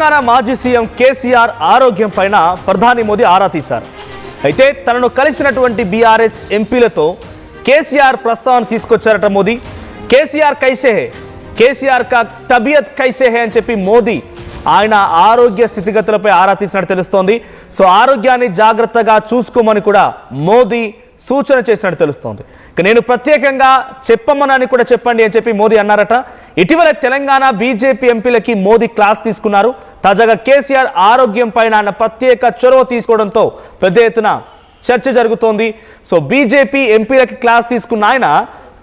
తెలంగాణ మాజీ సీఎం కేసీఆర్ ఆరోగ్యం పైన ప్రధాని మోదీ ఆరా తీశారు. అయితే తనను కలిసినటువంటి బీఆర్ఎస్ ఎంపీలతో కేసీఆర్ ప్రస్తావన తీసుకొచ్చారట మోదీ. కేసీఆర్ కైసే హే కేసీఆర్ కా తబియత్ కైసే హే అని చెప్పి మోదీ ఆయన ఆరోగ్య స్థితిగతులపై ఆరా తీసినట్టు తెలుస్తోంది. సో ఆరోగ్యాన్ని జాగ్రత్తగా చూసుకోమని కూడా మోదీ సూచన చేసినట్టు తెలుస్తోంది. నేను ప్రత్యేకంగా చెప్పమనని కూడా చెప్పండి అని చెప్పి మోదీ అన్నారట. ఇటీవల తెలంగాణ బీజేపీ ఎంపీలకి మోదీ క్లాస్ తీసుకున్నారు. తాజాగా కేసీఆర్ ఆరోగ్యం పైన ఆయన ప్రత్యేక చొరవ తీసుకోవడంతో పెద్ద ఎత్తున చర్చ జరుగుతోంది. సో బీజేపీ ఎంపీలకి క్లాస్ తీసుకున్న ఆయన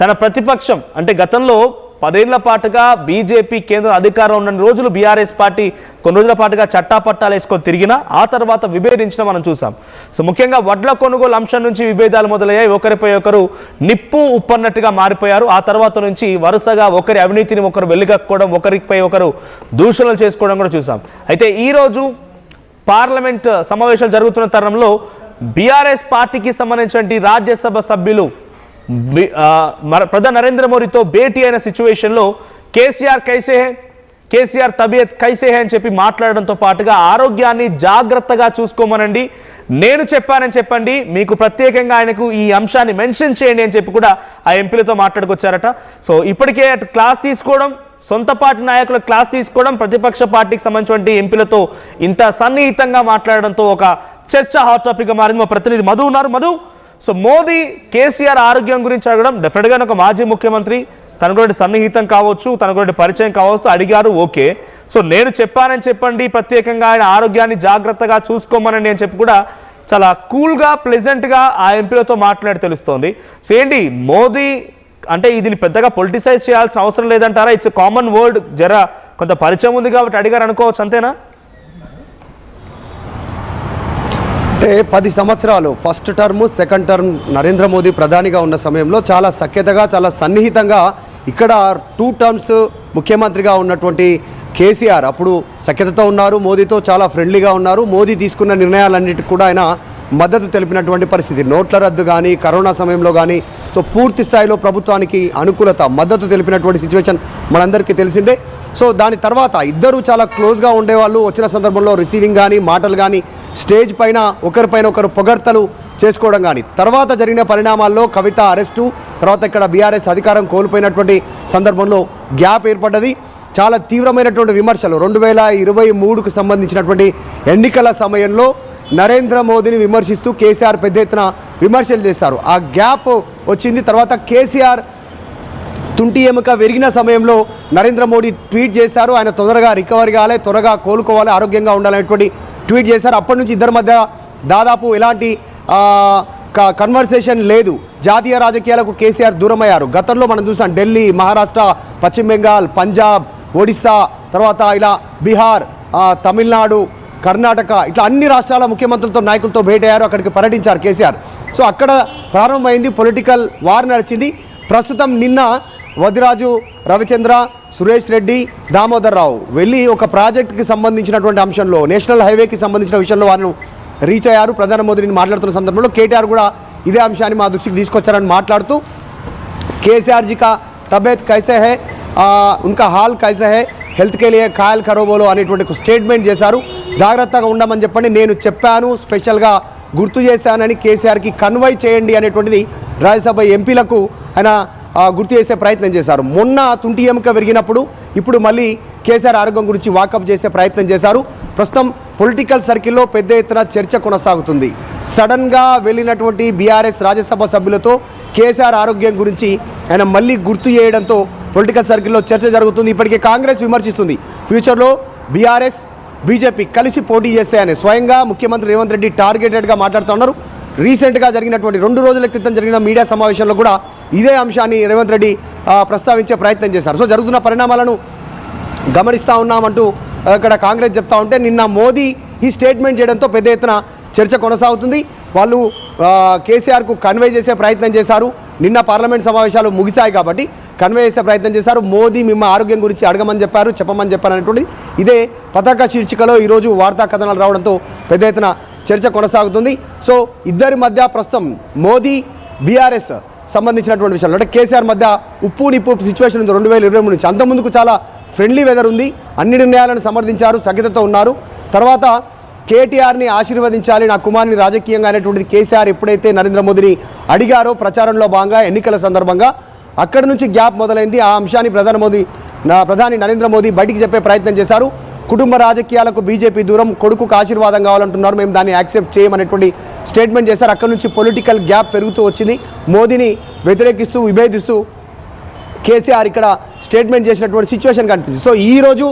తన ప్రతిపక్షం అంటే గతంలో పదేళ్ళ పాటుగా బీజేపీ కేంద్ర అధికారంలో ఉన్న రోజులు బీఆర్ఎస్ పార్టీ కొన్ని రోజుల పాటుగా చట్టాపట్టాలు వేసుకొని తిరిగినా ఆ తర్వాత విభేదించడం మనం చూసాం. సో ముఖ్యంగా వడ్ల కొనుగోలు అంశం నుంచి విభేదాలు మొదలయ్యాయి. ఒకరిపై ఒకరు నిప్పు ఉప్పన్నట్టుగా మారిపోయారు. ఆ తర్వాత నుంచి వరుసగా ఒకరి అవినీతిని ఒకరు వెలుగక్కోవడం ఒకరిపై ఒకరు దూషణలు చేసుకోవడం కూడా చూసాం. అయితే ఈరోజు పార్లమెంట్ సమావేశాలు జరుగుతున్న తరుణంలో బీఆర్ఎస్ పార్టీకి సంబంధించినటువంటి రాజ్యసభ సభ్యులు ప్రధాని నరేంద్ర మోడీతో భేటీ అయిన సిచ్యువేషన్లో కేసీఆర్ కైసే కేసీఆర్ తబియత్ కైసే అని చెప్పి మాట్లాడడంతో పాటుగా ఆరోగ్యాన్ని జాగ్రత్తగా చూసుకోమనండి. నేను చెప్పానని చెప్పండి. మీకు ప్రత్యేకంగా ఆయనకు ఈ అంశాన్ని మెన్షన్ చేయండి అని చెప్పి కూడా ఆ ఎంపీలతో మాట్లాడుకొచ్చారట. సో ఇప్పటికే అటు క్లాస్ తీసుకోవడం సొంత పార్టీ నాయకుల క్లాస్ తీసుకోవడం ప్రతిపక్ష పార్టీకి సంబంధించిన ఎంపీలతో ఇంత సన్నిహితంగా మాట్లాడడంతో ఒక చర్చ హాట్ టాపిక్గా మారింది మా ప్రతినిధి మధు ఉన్నారు. మధు సో మోదీ కేసీఆర్ ఆరోగ్యం గురించి అడగడం డెఫినెట్గా ఒక మాజీ ముఖ్యమంత్రి తనకు సన్నిహితం కావచ్చు తనకు పరిచయం కావచ్చు అడిగారు ఓకే. సో నేను చెప్పానని చెప్పండి ప్రత్యేకంగా ఆయన ఆరోగ్యాన్ని జాగ్రత్తగా చూసుకోమనండి అని చెప్పి కూడా చాలా కూల్గా ప్లెజెంట్గా ఆ ఎంపీలతో మాట్లాడి తెలుస్తోంది. సో ఏంటి మోదీ అంటే ఇది పెద్దగా పొలిటిసైజ్ చేయాల్సిన అవసరం లేదంటారా? ఇట్స్ కామన్ వర్డ్ జర కొంత పరిచయం ఉంది కాబట్టి అడిగారు అనుకోవచ్చు అంతేనా? అంటే పది సంవత్సరాలు first term second term Narendra Modi ప్రధానిగా ఉన్న సమయంలో చాలా సఖ్యతగా చాలా సన్నిహితంగా ఇక్కడ టూ టర్మ్స్ ముఖ్యమంత్రిగా ఉన్నటువంటి కేసీఆర్ అప్పుడు సఖ్యతతో ఉన్నారు మోదీతో చాలా ఫ్రెండ్లీగా ఉన్నారు. మోదీ తీసుకున్న నిర్ణయాలన్నిటికీ కూడా ఆయన మద్దతు తెలిపినటువంటి పరిస్థితి. నోట్ల రద్దు కానీ కరోనా సమయంలో కానీ సో పూర్తి స్థాయిలో ప్రభుత్వానికి అనుకూలత మద్దతు తెలిపినటువంటి సిచ్యువేషన్ మనందరికీ తెలిసిందే. సో దాని తర్వాత ఇద్దరు చాలా క్లోజ్గా ఉండేవాళ్ళు. వచ్చిన సందర్భంలో రిసీవింగ్ కానీ మాటలు కానీ స్టేజ్ పైన ఒకరిపైన ఒకరు పొగడ్తలు చేసుకోవడం కానీ తర్వాత జరిగిన పరిణామాల్లో కవిత అరెస్టు తర్వాత ఇక్కడ బీఆర్ఎస్ అధికారం కోల్పోయినటువంటి సందర్భంలో గ్యాప్ ఏర్పడ్డది. చాలా తీవ్రమైనటువంటి విమర్శలు. రెండు వేల ఇరవై మూడుకు సంబంధించినటువంటి ఎన్నికల సమయంలో నరేంద్ర మోదీని విమర్శిస్తూ కేసీఆర్ పెద్ద ఎత్తున విమర్శలు చేస్తారు ఆ గ్యాప్ వచ్చింది. తర్వాత కేసీఆర్ తుంటి ఎముక విరిగిన సమయంలో నరేంద్ర మోడీ ట్వీట్ చేశారు. ఆయన తొందరగా రికవరీ కావాలి త్వరగా కోలుకోవాలి ఆరోగ్యంగా ఉండాలనేటువంటి ట్వీట్ చేశారు. అప్పటి నుంచి ఇద్దరి మధ్య దాదాపు ఎలాంటి కన్వర్సేషన్ లేదు. జాతీయ రాజకీయాలకు కేసీఆర్ దూరమయ్యారు. గతంలో మనం చూసాం ఢిల్లీ మహారాష్ట్ర పశ్చిమ బెంగాల్ పంజాబ్ ఒడిస్సా తర్వాత ఇలా బీహార్ తమిళనాడు కర్ణాటక ఇట్లా అన్ని రాష్ట్రాల ముఖ్యమంత్రులతో నాయకులతో భేటయ్యారు అక్కడికి పర్యటించారు కేసీఆర్. సో అక్కడ ప్రారంభమైంది పొలిటికల్ వార్ నడిచింది. ప్రస్తుతం నిన్న వదిరాజు రవిచంద్ర సురేష్ రెడ్డి దామోదర్ రావు వెళ్ళి ఒక ప్రాజెక్టుకి సంబంధించినటువంటి అంశంలో నేషనల్ హైవేకి సంబంధించిన విషయంలో వారిని రీచ్ అయ్యారు. ప్రధాని మోదీని మాట్లాడుతున్న సందర్భంలో కేటీఆర్ కూడా ఇదే అంశాన్ని మా దృష్టికి తీసుకొచ్చారని మాట్లాడుతూ కేసీఆర్జీ తబేత్ కైసే హే? ఇంకా హాల్ కైసా హే హెల్త్కే లియే ఖాయల్ కరో అనేటువంటి స్టేట్మెంట్ చేశారు. జాగ్రత్తగా ఉండమని చెప్పండి నేను చెప్పాను స్పెషల్గా గుర్తు చేశానని కేసీఆర్కి కన్వై చేయండి అనేటువంటిది రాజ్యసభ ఎంపీలకు ఆయన గుర్తు చేసే ప్రయత్నం చేశారు. మొన్న తుంటి ఎముక విరిగినప్పుడు ఇప్పుడు మళ్ళీ కేసీఆర్ ఆరోగ్యం గురించి వాకప్ చేసే ప్రయత్నం చేశారు. ప్రస్తుతం పొలిటికల్ సర్కిల్లో పెద్ద ఎత్తున చర్చ కొనసాగుతుంది. సడన్గా వెళ్ళినటువంటి బీఆర్ఎస్ రాజ్యసభ సభ్యులతో కేసీఆర్ ఆరోగ్యం గురించి ఆయన మళ్ళీ గుర్తు చేయడంతో పొలిటికల్ సర్కిల్లో చర్చ జరుగుతుంది. ఇప్పటికే కాంగ్రెస్ విమర్శిస్తుంది. ఫ్యూచర్లో బీఆర్ఎస్ బీజేపీ కలిసి పోటీ చేస్తాయని స్వయంగా ముఖ్యమంత్రి రేవంత్ రెడ్డి టార్గెటెడ్గా మాట్లాడుతున్నారు రీసెంట్గా జరిగినటువంటి రెండు రోజుల క్రితం జరిగిన మీడియా సమావేశంలో కూడా ఇదే అంశాన్ని రేవంత్ రెడ్డి ప్రస్తావించే ప్రయత్నం చేశారు. సో జరుగుతున్న పరిణామాలను గమనిస్తూ ఉన్నామంటూ ఇక్కడ కాంగ్రెస్ చెప్తా ఉంటే నిన్న మోదీ ఈ స్టేట్మెంట్ చేయడంతో పెద్ద ఎత్తున చర్చ కొనసాగుతుంది. వాళ్ళు కేసీఆర్కు కన్వే చేసే ప్రయత్నం చేశారు. నిన్న పార్లమెంట్ సమావేశాలు ముగిశాయి కాబట్టి కన్వే చేసే ప్రయత్నం చేశారు. మోదీ మిమ్మ ఆరోగ్యం గురించి అడగమని చెప్పారు చెప్పమని చెప్పారనేటువంటి ఇదే పతాక శీర్షికలో ఈరోజు వార్తా కథనాలు రావడంతో పెద్ద ఎత్తున చర్చ కొనసాగుతుంది. సో ఇద్దరి మధ్య ప్రస్తుతం మోదీ బీఆర్ఎస్ సంబంధించినటువంటి విషయాలు. అంటే కేసీఆర్ మధ్య ఉప్పు నిప్పు సిచ్యువేషన్ ఉంది. రెండు వేల ఇరవై మూడు నుంచి అంతకుముందుకు చాలా ఫ్రెండ్లీ వెదర్ ఉంది. అన్ని నిర్ణయాలను సమర్థించారు సఖ్యతతో ఉన్నారు. తర్వాత కేటీఆర్ని ఆశీర్వదించాలి నా కుమార్ని రాజకీయంగా అనేటువంటిది కేసీఆర్ ఎప్పుడైతే నరేంద్ర మోదీని అడిగారో ప్రచారంలో భాగంగా ఎన్నికల సందర్భంగా అక్కడి నుంచి గ్యాప్ మొదలైంది. ఆ అంశాన్ని ప్రధాని మోదీ నా ప్రధాని నరేంద్ర మోదీ బయటికి చెప్పే ప్రయత్నం చేశారు. కుటుంబ రాజకీయాలకు బీజేపీ దూరం కొడుకుకు ఆశీర్వాదం కావాలంటున్నారు. మేము దాన్ని యాక్సెప్ట్ చేయమనేటువంటి స్టేట్మెంట్ చేశారు. అక్కడ నుంచి పొలిటికల్ గ్యాప్ పెరుగుతూ వచ్చింది. మోదీని వ్యతిరేకిస్తూ విభేదిస్తూ కేసీఆర్ ఇక్కడ స్టేట్మెంట్ చేసినటువంటి సిచ్యువేషన్ కనిపిస్తుంది సో ఈరోజు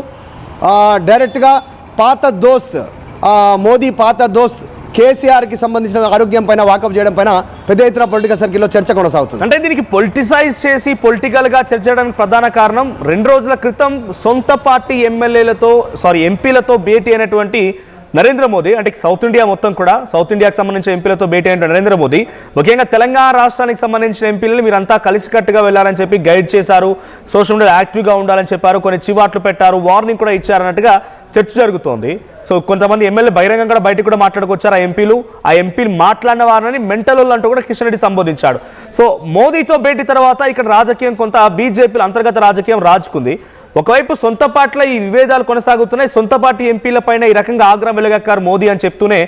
డైరెక్ట్గా పాత దోస్త్ మోదీ పాత దోస్త్ కేసీఆర్కి సంబంధించిన ఆరోగ్యం పైన వాకప్ చేయడం పైన పెద్ద ఎత్తున పొలిటికల్ సర్కిల్లో చర్చ కొనసాగుతుంది. అంటే దీనికి పొలిటిసైజ్ చేసి పొలిటికల్గా చర్చ చేయడానికి ప్రధాన కారణం రెండు రోజుల క్రితం సొంత పార్టీ ఎమ్మెల్యేలతో సారీ ఎంపీలతో భేటీ అయినటువంటి నరేంద్ర మోదీ అంటే సౌత్ ఇండియా మొత్తం కూడా సౌత్ ఇండియాకి సంబంధించిన ఎంపీలతో భేటీ అయిన నరేంద్ర మోదీ. ముఖ్యంగా తెలంగాణ రాష్ట్రానికి సంబంధించిన ఎంపీలను మీరంతా కలిసికట్టుగా వెళ్ళాలని చెప్పి గైడ్ చేశారు. సోషల్ మీడియా యాక్టివ్గా ఉండాలని చెప్పారు. కొన్ని చివాట్లు పెట్టారు. వార్నింగ్ కూడా ఇచ్చారన్నట్టుగా చర్చ జరుగుతోంది. సో కొంతమంది ఎమ్మెల్యే బహిరంగంగా కూడా బయటకు కూడా మాట్లాడుకొచ్చారు ఆ ఎంపీలు. ఆ ఎంపీలు మాట్లాడిన వారిని మెంటల్ అంటూ కూడా కిషన్ రెడ్డి సంబోధించాడు. సో మోదీతో భేటీ తర్వాత ఇక్కడ రాజకీయం కొంత బీజేపీల అంతర్గత రాజకీయం రాజుకుంది. ఒకవైపు సొంత పార్టీలో ఈ విభేదాలు కొనసాగుతున్నాయి సొంత పార్టీ ఎంపీల పైన ఈ రకంగా ఆగ్రహం వెలగక్కారు మోదీ అని చెప్తూనే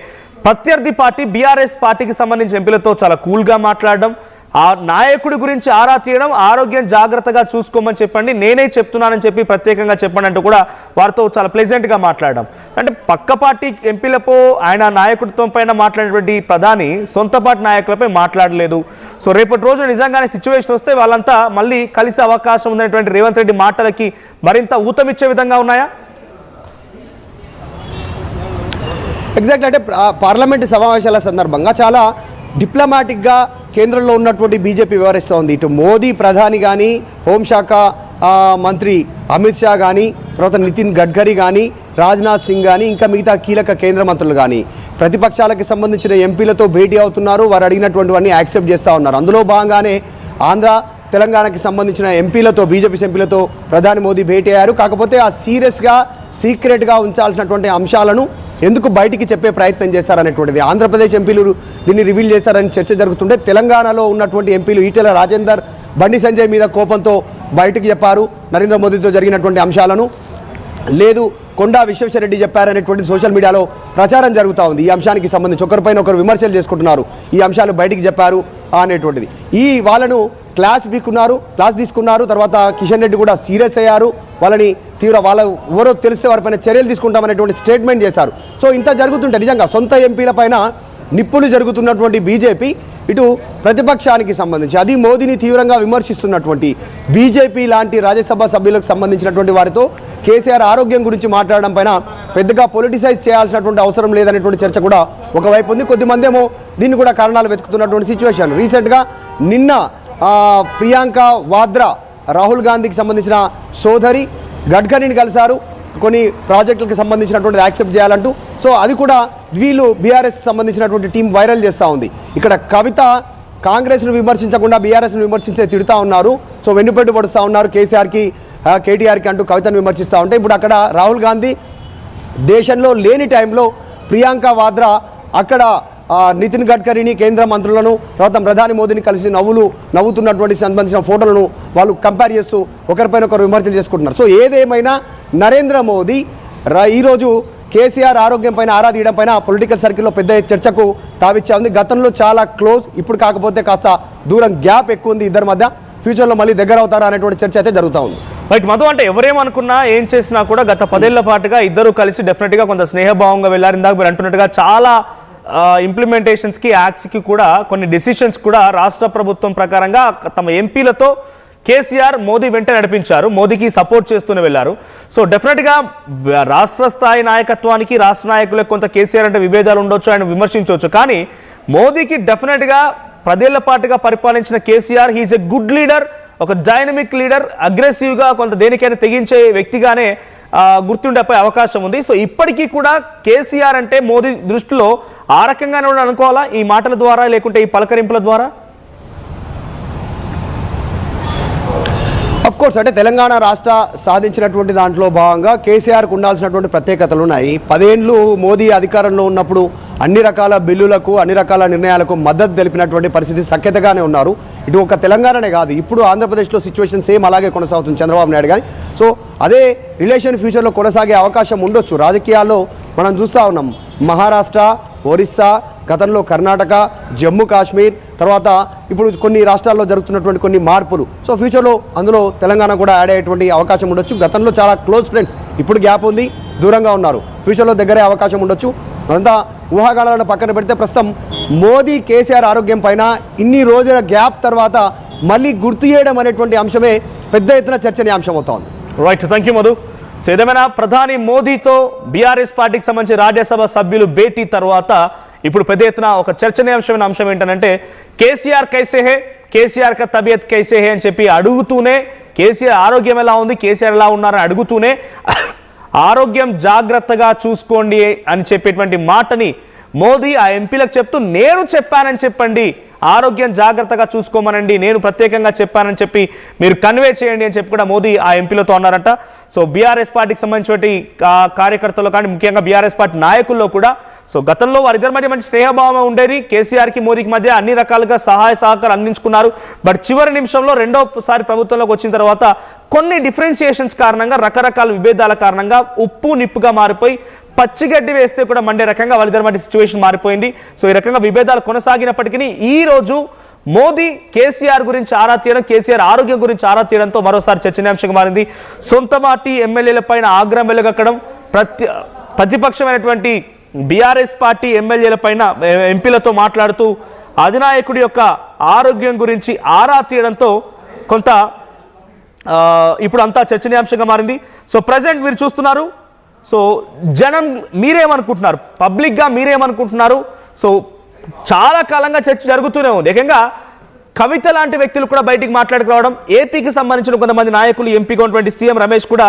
ప్రత్యర్థి పార్టీ బీఆర్ఎస్ పార్టీకి సంబంధించిన ఎంపీలతో చాలా కూల్గా మాట్లాడడం ఆ నాయకుడి గురించి ఆరా తీయడం ఆరోగ్యం జాగ్రత్తగా చూసుకోమని చెప్పండి. నేనే చెప్తున్నానని చెప్పి ప్రత్యేకంగా చెప్పండి అంటూ కూడా వారితో చాలా ప్లెజెంట్గా మాట్లాడడం. అంటే పక్క పార్టీ ఎంపీలపో ఆయన నాయకుడితో పైన మాట్లాడేటువంటి ప్రధాని సొంత పార్టీ నాయకులపై మాట్లాడలేదు. సో రేపటి రోజు నిజంగానే సిచ్యువేషన్ వస్తే వాళ్ళంతా మళ్ళీ కలిసే అవకాశం ఉన్నటువంటి రేవంత్ రెడ్డి మాటలకి మరింత ఊతమిచ్చే విధంగా ఉన్నాయా? ఎగ్జాక్ట్ అంటే పార్లమెంటు పార్లమెంట్ సమావేశాల సందర్భంగా చాలా డిప్లొమాటిక్గా కేంద్రంలో ఉన్నటువంటి బీజేపీ వివరిస్తూ ఉంది. ఇటు మోదీ ప్రధాని కానీ హోంశాఖ మంత్రి అమిత్ షా కానీ తర్వాత నితిన్ గడ్కరీ కానీ రాజ్నాథ్ సింగ్ కానీ ఇంకా మిగతా కీలక కేంద్ర మంత్రులు కానీ ప్రతిపక్షాలకు సంబంధించిన ఎంపీలతో భేటీ అవుతున్నారు. వారు అడిగినటువంటివన్నీ యాక్సెప్ట్ చేస్తూ ఉన్నారు. అందులో భాగంగానే ఆంధ్ర తెలంగాణకి సంబంధించిన ఎంపీలతో బీజేపీ ఎంపీలతో ప్రధాని మోదీ భేటీ అయ్యారు. కాకపోతే ఆ సీరియస్గా సీక్రెట్గా ఉంచాల్సినటువంటి అంశాలను ఎందుకు బయటికి చెప్పే ప్రయత్నం చేశారనేటువంటిది. ఆంధ్రప్రదేశ్ ఎంపీలు దీన్ని రివీల్ చేశారని చర్చ జరుగుతుంటే తెలంగాణలో ఉన్నటువంటి ఎంపీలు ఈటెల రాజేందర్ బండి సంజయ్ మీద కోపంతో బయటికి చెప్పారు. నరేంద్ర మోదీతో జరిగినటువంటి అంశాలను. లేదు కొండా విశ్వేశ్వరరెడ్డి చెప్పారనేటువంటి సోషల్ మీడియాలో ప్రచారం జరుగుతూ ఉంది. ఈ అంశానికి సంబంధించి ఒకరిపైన ఒకరు విమర్శలు చేసుకుంటున్నారు. ఈ అంశాలు బయటికి చెప్పారు అనేటువంటిది. ఈ వాళ్ళను క్లాస్ పీక్కున్నారు క్లాస్ తీసుకున్నారు. తర్వాత కిషన్ రెడ్డి కూడా సీరియస్ అయ్యారు. వాళ్ళని తీవ్ర వాళ్ళ ఎవరో తెలిస్తే వారిపైన చర్యలు తీసుకుంటామనేటువంటి స్టేట్మెంట్ చేశారు. సో ఇంత జరుగుతుంటే నిజంగా సొంత ఎంపీల పైన నిప్పులు జరుగుతున్నటువంటి బీజేపీ ఇటు ప్రతిపక్షానికి సంబంధించి అది మోదీని తీవ్రంగా విమర్శిస్తున్నటువంటి బీజేపీ లాంటి రాజ్యసభ సభ్యులకు సంబంధించినటువంటి వారితో కేసీఆర్ ఆరోగ్యం గురించి మాట్లాడడం పైన పెద్దగా పొలిటిసైజ్ చేయాల్సినటువంటి అవసరం లేదనేటువంటి చర్చ కూడా ఒకవైపు ఉంది. కొద్దిమంది ఏమో దీన్ని కూడా కారణాలు వెతుకుతున్నటువంటి సిచ్యువేషన్ రీసెంట్గా నిన్న ప్రియాంక వాద్రా రాహుల్ గాంధీకి సంబంధించిన సోదరి గడ్కరీని కలిశారు. కొన్ని ప్రాజెక్టులకు సంబంధించినటువంటి యాక్సెప్ట్ చేయాలంటూ. సో అది కూడా వీళ్ళు బీఆర్ఎస్ సంబంధించినటువంటి టీం వైరల్ చేస్తూ ఉంది. ఇక్కడ కవిత కాంగ్రెస్ను విమర్శించకుండా బీఆర్ఎస్ను విమర్శించే తిడుతూ ఉన్నారు. సో వెన్నుపెట్టు పడుస్తూ ఉన్నారు కేసీఆర్కి కేటీఆర్కి అంటూ కవితను విమర్శిస్తూ ఉంటే. ఇప్పుడు అక్కడ రాహుల్ గాంధీ దేశంలో లేని టైంలో ప్రియాంక వాద్రా అక్కడ నితిన్ గడ్కరీని కేంద్ర మంత్రులను తర్వాత ప్రధాని మోదీని కలిసి నవ్వులు నవ్వుతున్నటువంటి సంబంధించిన ఫోటోలను వాళ్ళు కంపేర్ చేస్తూ ఒకరిపైన ఒకరు విమర్శలు చేసుకుంటున్నారు. సో ఏదేమైనా నరేంద్ర మోదీ ర- ఈరోజు కేసీఆర్ ఆరోగ్యం పైన ఆరా తీయడం పైన పొలిటికల్ సర్కిల్లో పెద్ద చర్చకు తావిచ్చా ఉంది. గతంలో చాలా క్లోజ్ ఇప్పుడు కాకపోతే కాస్త దూరం గ్యాప్ ఎక్కువ ఉంది ఇద్దరి మధ్య. ఫ్యూచర్లో మళ్ళీ దగ్గర అవుతారా అనేటువంటి చర్చ అయితే జరుగుతూ ఉంది. రైట్ మధు అంటే ఎవరేమనుకున్నా ఏం చేసినా కూడా గత పదేళ్ళ పాటుగా ఇద్దరు కలిసి డెఫినెట్గా కొంత స్నేహభావంగా వెళ్ళారు ఇందాక మీరు అంటున్నట్టుగా చాలా ఇంప్లిమెంటేషన్స్కి యాక్ట్స్కి కూడా కొన్ని డెసిషన్స్ కూడా రాష్ట్ర ప్రభుత్వం ప్రకారంగా తమ ఎంపీలతో కేసీఆర్ మోదీ వెంట నడిపించారు. మోదీకి సపోర్ట్ చేస్తూనే వెళ్ళారు. సో డెఫినెట్గా రాష్ట్ర స్థాయి నాయకత్వానికి రాష్ట్ర నాయకులకు కొంత కేసీఆర్ అంటే విభేదాలు ఉండొచ్చు ఆయన విమర్శించవచ్చు. కానీ మోదీకి డెఫినెట్గా పదేళ్ళ పాటుగా పరిపాలించిన KCR he is a good leader ఒక డైనమిక్ లీడర్ అగ్రెసివ్గా కొంత దేనికైనా తెగించే వ్యక్తిగానే ఆ, గుర్తుండిపోయే అవకాశం ఉంది. సో ఇప్పటికీ కూడా కేసీఆర్ అంటే మోదీ దృష్టిలో ఆ రకంగానే అనుకోవాలా? ఈ మాటల ద్వారా లేకుంటే ఈ పలకరింపుల ద్వారా? కోర్స్ అంటే తెలంగాణ రాష్ట్ర సాధించినటువంటి దాంట్లో భాగంగా కేసీఆర్కు ఉండాల్సినటువంటి ప్రత్యేకతలు ఉన్నాయి. పదేండ్లు మోదీ అధికారంలో ఉన్నప్పుడు అన్ని రకాల బిల్లులకు అన్ని రకాల నిర్ణయాలకు మద్దతు తెలిపినటువంటి పరిస్థితి సఖ్యతగానే ఉన్నారు. ఇటు ఒక తెలంగాణనే కాదు ఇప్పుడు ఆంధ్రప్రదేశ్లో సిచ్యువేషన్ సేమ్ అలాగే కొనసాగుతుంది చంద్రబాబు నాయుడు కానీ సో అదే రిలేషన్ ఫ్యూచర్లో కొనసాగే అవకాశం ఉండొచ్చు. రాజకీయాల్లో మనం చూస్తూ ఉన్నాం. మహారాష్ట్ర ఒరిస్సా గతంలో కర్ణాటక జమ్మూ కాశ్మీర్ తర్వాత ఇప్పుడు కొన్ని రాష్ట్రాల్లో జరుగుతున్నటువంటి కొన్ని మార్పులు. సో ఫ్యూచర్లో అందులో తెలంగాణ కూడా యాడ్ అయ్యేటువంటి అవకాశం ఉండొచ్చు. గతంలో చాలా క్లోజ్ ఫ్రెండ్స్ ఇప్పుడు గ్యాప్ ఉంది దూరంగా ఉన్నారు. ఫ్యూచర్లో దగ్గరే అవకాశం ఉండొచ్చు. అదంతా ఊహాగానాలను పక్కన పెడితే ప్రస్తుతం మోదీ కేసీఆర్ ఆరోగ్యం పైన ఇన్ని రోజుల గ్యాప్ తర్వాత మళ్ళీ గుర్తు చేయడం అనేటువంటి అంశమే పెద్ద ఎత్తున చర్చనీయాంశం అవుతోంది right thank you Madhu so ఏదేమైనా ప్రధాని మోదీతో బీఆర్ఎస్ పార్టీకి సంబంధించి రాజ్యసభ సభ్యులు భేటీ తర్వాత ఇప్పుడు పెద్ద ఎత్తున ఒక చర్చనీయాంశమైన అంశం ఏంటంటే కేసీఆర్ కైసే హే కేసీఆర్ కా తబియత్ కైసే హే అని చెప్పి అడుగుతూనే కేసీఆర్ ఆరోగ్యం ఎలా ఉంది కేసీఆర్ ఎలా ఉన్నారని అడుగుతూనే ఆరోగ్యం జాగ్రత్తగా చూసుకోండి అని చెప్పేటువంటి మాటని మోదీ ఆ ఎంపీలకు చెప్తూ నేను చెప్పానని చెప్పండి ఆరోగ్యం జాగ్రత్తగా చూసుకోమనండి. నేను ప్రత్యేకంగా చెప్పానని చెప్పి మీరు కన్వే చేయండి అని చెప్పి కూడా మోదీ ఆ ఎంపీలతో అన్నారంట. సో బీఆర్ఎస్ పార్టీకి సంబంధించినటువంటి కార్యకర్తలు కానీ ముఖ్యంగా బీఆర్ఎస్ పార్టీ నాయకుల్లో కూడా సో గతంలో వారిద్దరి మధ్య మంచి స్నేహభావం ఉండేది. కేసీఆర్కి మోదీకి మధ్య అన్ని రకాలుగా సహాయ సహకారం అందించుకున్నారు. బట్ చివరి నిమిషంలో రెండోసారి ప్రభుత్వంలోకి వచ్చిన తర్వాత కొన్ని డిఫరెన్షియేషన్స్ కారణంగా రకరకాల విభేదాల కారణంగా ఉప్పు నిప్పుగా మారిపోయి పచ్చిగడ్డి వేస్తే కూడా మండే రకంగా వాళ్ళిద్దరి మధ్య సిచ్యువేషన్ మారిపోయింది. సో ఈ రకంగా విభేదాలు కొనసాగినప్పటికీ ఈ రోజు మోదీ కేసీఆర్ గురించి ఆరా తీయడం కేసీఆర్ ఆరోగ్యం గురించి ఆరా తీయడంతో మరోసారి చర్చనీయాంశంగా మారింది. సొంత పార్టీ ఎమ్మెల్యేల పైన ఆగ్రహం వెలుగక్కడం ప్రతి ప్రతిపక్షమైనటువంటి బీఆర్ఎస్ పార్టీ ఎమ్మెల్యేల పైన ఎంపీలతో మాట్లాడుతూ అధినాయకుడి యొక్క ఆరోగ్యం గురించి ఆరా తీయడంతో కొంత ఇప్పుడు అంతా చర్చనీయాంశంగా మారింది. సో ప్రజెంట్ మీరు చూస్తున్నారు. సో జనం మీరేమనుకుంటున్నారు? పబ్లిక్గా మీరేమనుకుంటున్నారు? సో చాలా కాలంగా చర్చ జరుగుతూనే ఉంది. ఏకంగా కవిత లాంటి వ్యక్తులు కూడా బయటికి మాట్లాడుకు రావడం ఏపీకి సంబంధించిన కొంతమంది నాయకులు ఎంపీగా ఉన్నటువంటి సీఎం రమేష్ కూడా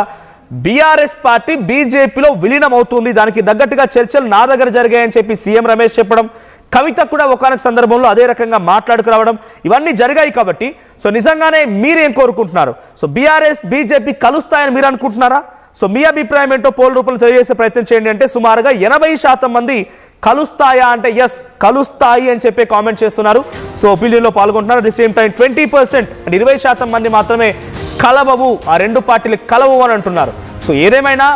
బీఆర్ఎస్ పార్టీ బీజేపీలో విలీనం అవుతుంది దానికి తగ్గట్టుగా చర్చలు నా దగ్గర జరిగాయని చెప్పి సీఎం రమేష్ చెప్పడం కవిత కూడా ఒకనొక సందర్భంలో అదే రకంగా మాట్లాడుకు రావడం ఇవన్నీ జరిగాయి కాబట్టి సో నిజంగానే మీరేం కోరుకుంటున్నారు? సో బీఆర్ఎస్ బీజేపీ కలుస్తాయని మీరు అనుకుంటున్నారా? సో మీ అభిప్రాయం ఏంటో పోల్ రూపంలో తెలియజేసే ప్రయత్నం చేయండి అంటే సుమారుగా ఎనభై శాతం మంది కలుస్తాయా అంటే ఎస్ కలుస్తాయి అని చెప్పి కామెంట్ చేస్తున్నారు. సో ఒపీనియన్లో పాల్గొంటున్నారు. At the same time twenty percent అంటే ఇరవై శాతం మంది మాత్రమే కలవవు. ఆ రెండు పార్టీలు కలవవు అని అంటున్నారు. సో ఏదేమైనా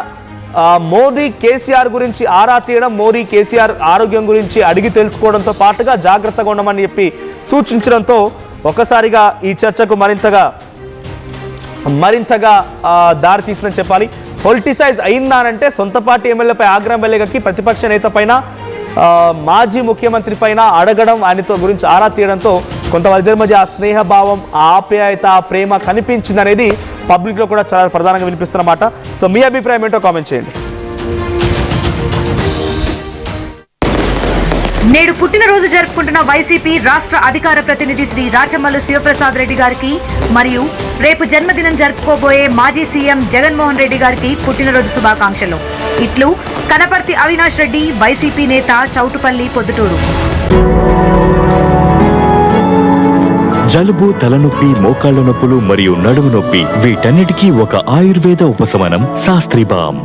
మోదీ కేసీఆర్ గురించి ఆరా తీయడం మోదీ కేసీఆర్ ఆరోగ్యం గురించి అడిగి తెలుసుకోవడంతో పాటుగా జాగ్రత్తగా ఉండమని చెప్పి సూచించడంతో ఒకసారిగా ఈ చర్చకు మరింతగా మరింతగా దారితీసిందని దారి తీసిందని చెప్పాలి. పొలిటిసైజ్ అయిందా అంటే సొంత పార్టీ ఎమ్మెల్యేపై ఆగ్రహం వెళ్ళగక్కి ప్రతిపక్ష నేత పైన మాజీ ముఖ్యమంత్రి పైన అడగడం ఆయనతో గురించి ఆరా తీయడంతో కొంతమంది మధ్య ఆ స్నేహభావం ఆ ఆప్యాయత ఆ ప్రేమ కనిపించింది అనేది పబ్లిక్లో కూడా చాలా ప్రధానంగా వినిపిస్తున్నమాట సో మీ అభిప్రాయం ఏంటో కామెంట్ చేయండి. నేడు పుట్టినరోజు జరుపుకుంటున్న వైసీపీ రాష్ట్ర అధికార ప్రతినిధి శ్రీ రాచమల్లు శివప్రసాద్ రెడ్డి గారికి మరియు రేపు జన్మదినం జరుపుకోబోయే మాజీ సీఎం జగన్మోహన్ రెడ్డి గారికి పుట్టినరోజు శుభాకాంక్షలు. ఇట్లు కనపర్తి అవినాష్ రెడ్డి వైసీపీ నేత చౌటుపల్లి పొద్దుటూరు. జలుబు తలనొప్పి మోకాళ్ళ నొప్పులు మరియు నడుము నొప్పి. వీటన్నిటికీ ఒక ఆయుర్వేద ఉపశమనం. శాస్త్రి బామ్.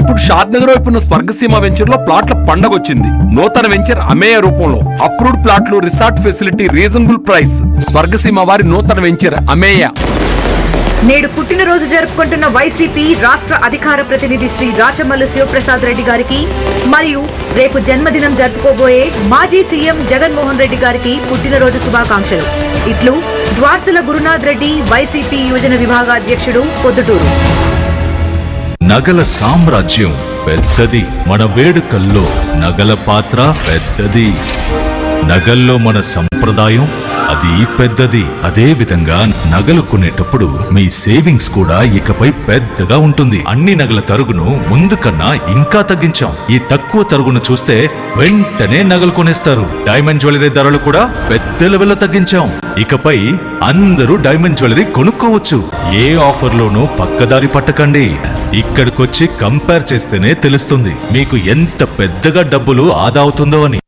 ఇప్పుడు షాద్ నగర్ వైపు ఉన్న స్వర్గసీమ వెంచర్లో ప్లాట్ల పండగ వచ్చింది నూతన వెంచర్ అమ్మేయ రూపంలో. అప్రూవ్డ్ ప్లాట్లు resort facility reasonable price. Swargaseema వారి నూతన వెంచర్ అమేయ. నేడు పుట్టినరోజు జరుపుకుంటున్న వైసీపీ రాష్ట్ర అధికార ప్రతినిధి శ్రీ రాచమల్లు శివప్రసాద్ రెడ్డి గారికి మరియు రేపు జన్మదినం జరుపుకోబోయే మాజీ సీఎం జగన్మోహన్ రెడ్డి గారికి పుట్టినరోజు శుభాకాంక్షలు. ఇట్లు ద్వార్సల గురునాథ్ రెడ్డి వైసీపీ యువజన విభాగాధ్యక్షుడు పొద్దుటూరు. నగల సామ్రాజ్యం పెద్దది. మన వేడుకల్లో నగల పాత్ర పెద్దది. నగల్లో మన సంప్రదాయం అది పెద్దది. అదే విధంగా నగలు కొనేటప్పుడు మీ సేవింగ్స్ కూడా ఇకపై పెద్దగా ఉంటుంది. అన్ని నగల తరుగును ముందు కన్నా ఇంకా తగ్గించాం. ఈ తక్కువ తరుగును చూస్తే వెంటనే నగలు కొనేస్తారు. డైమండ్ జ్యువెలరీ ధరలు కూడా పెద్ద లెవెల్లో తగ్గించాం. ఇకపై అందరూ డైమండ్ జ్యువెలరీ కొనుక్కోవచ్చు. ఏ ఆఫర్లోనూ పక్కదారి పట్టకండి. ఇక్కడికొచ్చి కంపేర్ చేస్తేనే తెలుస్తుంది. మీకు ఎంత పెద్దగా డబ్బులు ఆదా అవుతుందో అని.